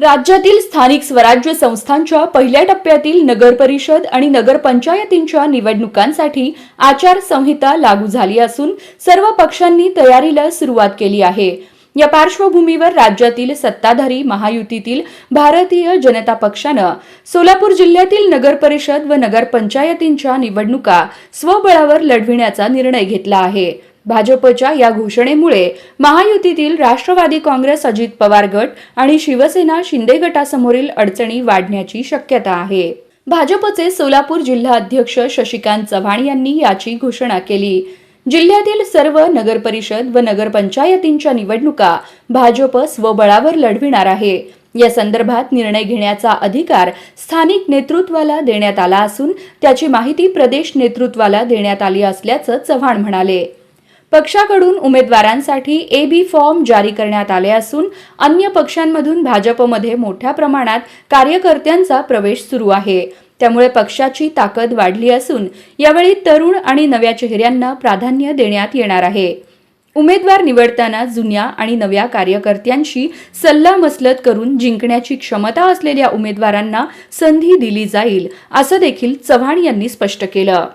राज्यातील स्थानिक स्वराज्य संस्थांच्या पहिल्या टप्प्यातील नगर परिषद आणि नगरपंचायतींच्या निवडणुकांसाठी आचारसंहिता लागू झाली असून सर्व पक्षांनी तयारीला सुरुवात केली आहे. या पार्श्वभूमीवर राज्यातील सत्ताधारी महायुतीतील भारतीय जनता पक्षानं सोलापूर जिल्ह्यातील नगर परिषद व नगरपंचायतींच्या निवडणुका स्वबळावर लढविण्याचा निर्णय घेतला आहे. भाजपच्या या घोषणेमुळे महायुतीतील राष्ट्रवादी काँग्रेस अजित पवार गट आणि शिवसेना शिंदे गटासमोरील अडचणी वाढण्याची शक्यता आहे. भाजपचे सोलापूर जिल्हा अध्यक्ष शशिकांत चव्हाण यांनी याची घोषणा केली. जिल्ह्यातील सर्व नगरपरिषद व नगरपंचायतींच्या निवडणुका भाजप स्वबळावर लढविणार आहे. या संदर्भात निर्णय घेण्याचा अधिकार स्थानिक नेतृत्वाला देण्यात आला असून त्याची माहिती प्रदेश नेतृत्वाला देण्यात आली असल्याचं चव्हाण म्हणाले. पक्षाकडून उमेदवारांसाठी ए बी फॉर्म जारी करण्यात आले असून अन्य पक्षांमधून भाजपमध्ये मोठ्या प्रमाणात कार्यकर्त्यांचा प्रवेश सुरू आहे. त्यामुळे पक्षाची ताकद वाढली असून यावेळी तरुण आणि नव्या चेहऱ्यांना प्राधान्य देण्यात येणार आहे. उमेदवार निवडताना जुन्या आणि नव्या कार्यकर्त्यांशी सल्लामसलत करून जिंकण्याची क्षमता असलेल्या उमेदवारांना संधी दिली जाईल असं देखील चव्हाण यांनी स्पष्ट केलं.